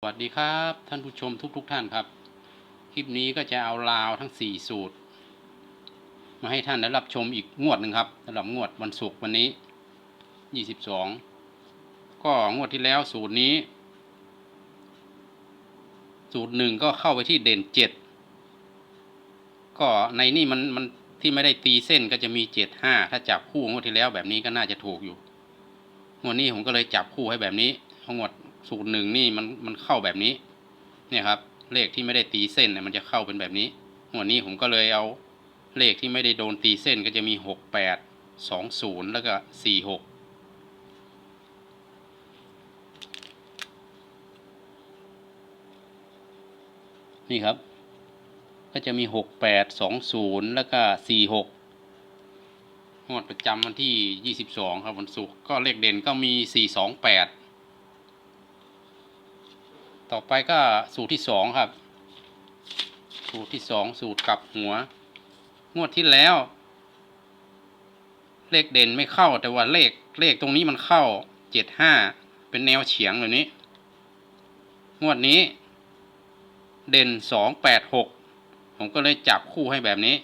สวัสดีครับท่านผู้ชมทุกๆทท่านครับ คลิปนี้ก็จะเอาลาวทั้ง 4 สูตร มาให้ท่านได้รับชมอีกงวดหนึ่งครับสำหรับงวดวันศุกร์วันนี้ 22 ก็งวดที่แล้วสูตรนี้ สูตรหนึ่งก็เข้าไปที่เด่น 7 ก็ในนี่มันมันที่ไม่ได้ตีเส้นก็จะมี 7 5 ถ้าจับคู่งวดที่แล้วแบบนี้ก็น่าจะถูกอยู่ งวดนี้ผมก็เลยจับคู่ให้แบบนี้งวด สูตรหนึ่งนี่มันมันเข้าแบบนี้ เนี่ยครับ เลขที่ไม่ได้ตีเส้นเนี่ยมันจะเข้าเป็นแบบนี้หัวดนี้ผมก็เลยเอาเลขที่ไม่ได้โดนตีเส้นก็จะมีหกแปดสองศูนย์แล้วก็สี่หกนี่ครับ ก็จะมีหกแปดสองศูนย์แล้วก็สี่หกงวดประจำวันที่ยี่สิบสองครับวันศุกร์ก็เลขเด่นก็มีสี่สองแปด ต่อไปก็สูตรที่สองครับ สูตรที่สองสูตรกลับหัว งวดที่แล้ว เลขเด่นไม่เข้าแต่ว่าเลขเลขตรงนี้มันเข้าเจ็ดห้าเป็นแนวเฉียงแบบนี้ งวดนี้ เด่นสองแปดหกผมก็เลยจับคู่ให้แบบนี้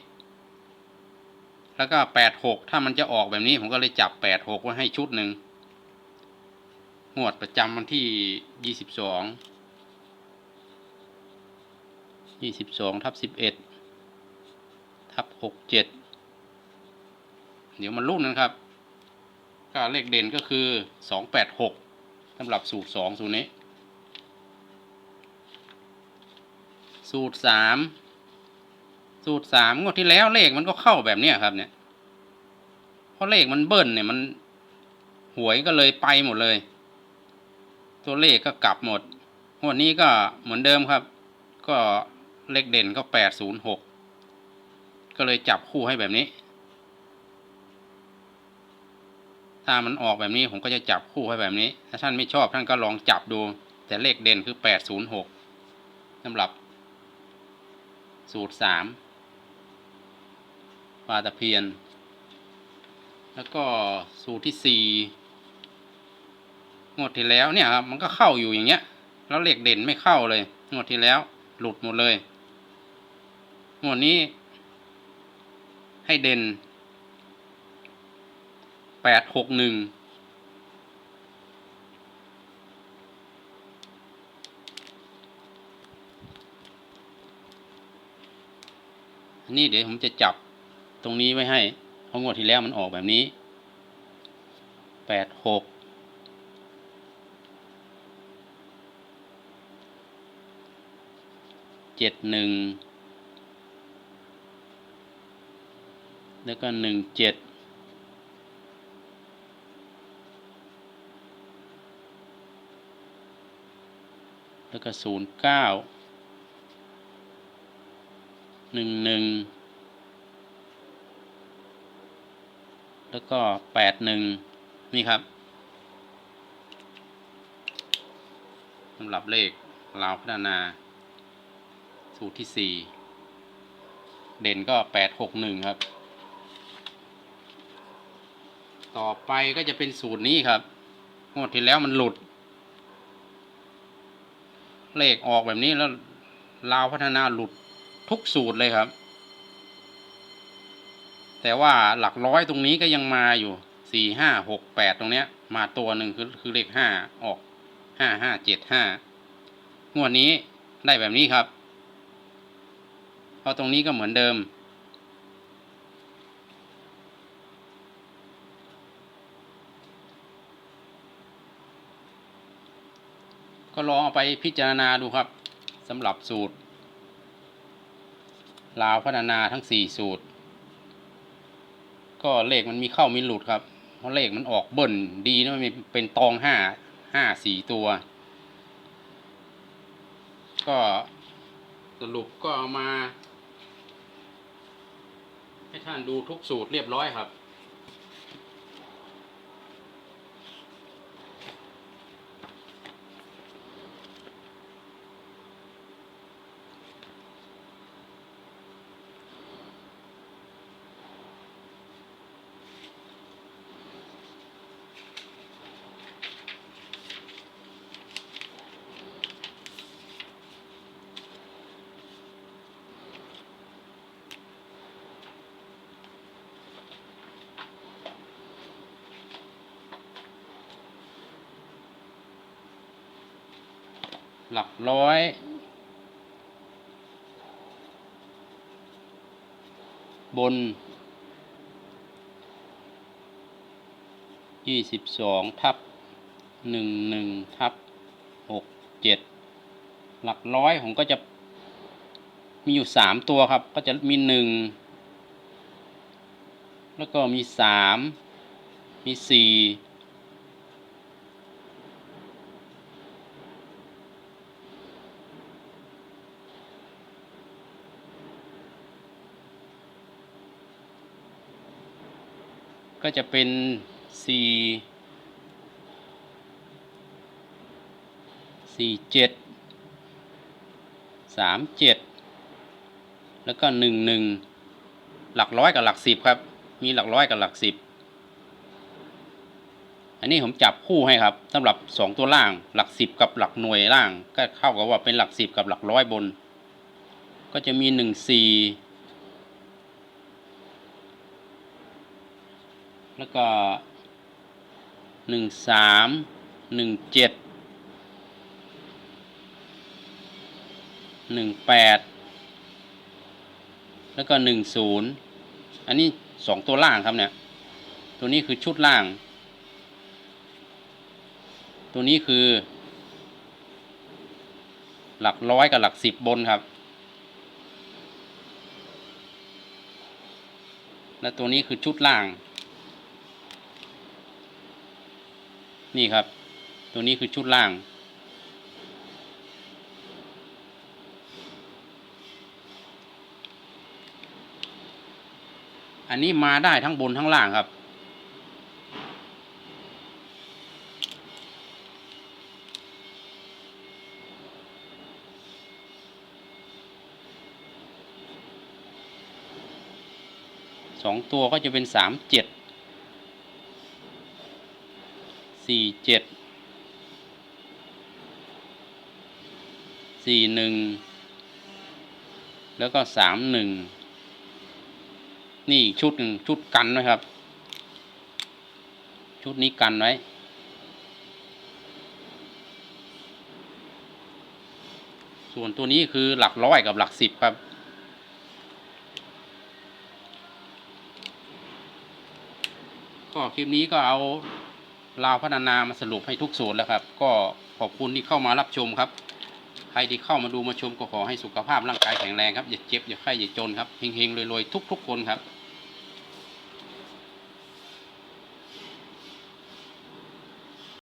แล้วก็แปดหกถ้ามันจะออกแบบนี้ ผมก็เลยจับแปดหกไว้ให้ชุดหนึ่งงวดประจำวันที่ยี่สิบสอง ยี่สิบสองทับสิบเอ็ดทับหกเจ็ดเดี๋ยวมันรุ่นนะครับ ก็เลขเด่นก็คือสองแปดหกสำหรับสูตรสองสูตรนี้ สูตรสามสูตรสามงวดที่แล้วเลขมันก็เข้าแบบเนี้ยครับเนี่ยเพราะเลขมันเบิ้ลเนี่ยมันหวยก็เลยไปหมดเลย ตัวเลขก็กลับหมดงวดนี้ก็เหมือนเดิมครับ ก็ เลขเด่นก็แปดศูนย์หกก็เลยจับคู่ให้แบบนี้ ถ้ามันออกแบบนี้ผมก็จะจับคู่ให้แบบนี้ ถ้าท่านไม่ชอบท่านก็ลองจับดู แต่เลขเด่นคือแปดศูนย์หกสำหรับ สูตรสามปลาตะเพียน แล้วก็สูตรที่สี่งวดที่แล้วเนี่ยครับมันก็เข้าอยู่อย่างเงี้ย แล้วเลขเด่นไม่เข้าเลย งวดที่แล้วหลุดหมดเลย งวดนี้ ให้เด่นแปดหกหนึ่งนนี้เดี๋ยวผมจะจับตรงนี้ไว้ให้เพราะงวดที่แล้วมันออกแบบนี้แปดหกเจ็ดหนึ่ง แล้วก็หนึ่งเจ็ดแล้วก็ศูนย์เก้าหนึ่งหนึ่งแล้วก็แปดหนึ่งนี่ครับสำหรับเลขลาวพัฒนา สูตรที่สี่เด่นก็แปดหกหนึ่งครับ ต่อไปก็จะเป็นสูตรนี้ครับงวดที่แล้วมันหลุด เลขออกแบบนี้แล้วลาวพัฒนาหลุดทุกสูตรเลยครับ แต่ว่าหลักร้อยตรงนี้ก็ยังมาอยู่สี่ห้าหกแปดตรงเนี้ย มาตัวหนึ่งคือคือเลขห้าออกห้าห้าเจ็ดห้างวดนี้ได้แบบนี้ครับ เพราะตรงนี้ก็เหมือนเดิม ก็ลองเอาไปพิจารณาดูครับสำหรับสูตร ลาวพัฒนาทั้งสี่สูตร ก็เลขมันมีเข้ามีหลุดครับ เพราะเลขมันออกเบิ่นดีนะมันเป็นตองห้าห้าสี่ตัว ก็สรุปก็เอามา ให้ท่านดูทุกสูตรเรียบร้อยครับ หลักร้อย บน 22 ทับ 11 ทับ 67 หลักร้อยผมก็จะมีอยู่ 3 ตัวครับ ก็จะมี 1 แล้วก็มี 3 มี 4 ก็จะเป็น 4 4 7 3 7 แล้วก็ 1 1 หลักร้อยกับหลักสิบครับ มีหลักร้อยกับหลักสิบ อันนี้ผมจับคู่ให้ครับสำหรับ 2 ตัวล่าง หลักสิบกับหลักหน่วยล่าง ก็เข้ากับว่าเป็นหลักสิบกับหลักร้อยบน ก็จะมี 1 4 แล้วก็หนึ่งสามหนึ่งเจ็ดหนึ่งแปดแล้วก็หนึ่งศูนย์อันนี้สองตัวล่างครับเนี่ย ตัวนี้คือชุดล่าง ตัวนี้คือ หลักร้อยกับหลักสิบบนครับ และตัวนี้คือชุดล่าง นี่ครับ ตัวนี้คือชุดล่าง อันนี้มาได้ทั้งบนทั้งล่างครับ สองตัวก็จะเป็นสามเจ็ด สี่เจ็ดสี่หนึ่งแล้วก็สามหนึ่งนี่อีกชุดหนึ่งชุดกันไว้ครับ ชุดนี้กันไว้ ส่วนตัวนี้คือหลักร้อยกับหลักสิบครับก็คลิปนี้ก็เอา ลาวพัฒนามาสรุปให้ทุกส่วนแล้วครับ ก็ขอบคุณที่เข้ามารับชมครับ ใครที่เข้ามาดูมาชมก็ขอให้สุขภาพร่างกายแข็งแรงครับอย่าเจ็บอย่าไข้อย่าจนครับเฮงๆรวยๆทุก ๆ คนครับ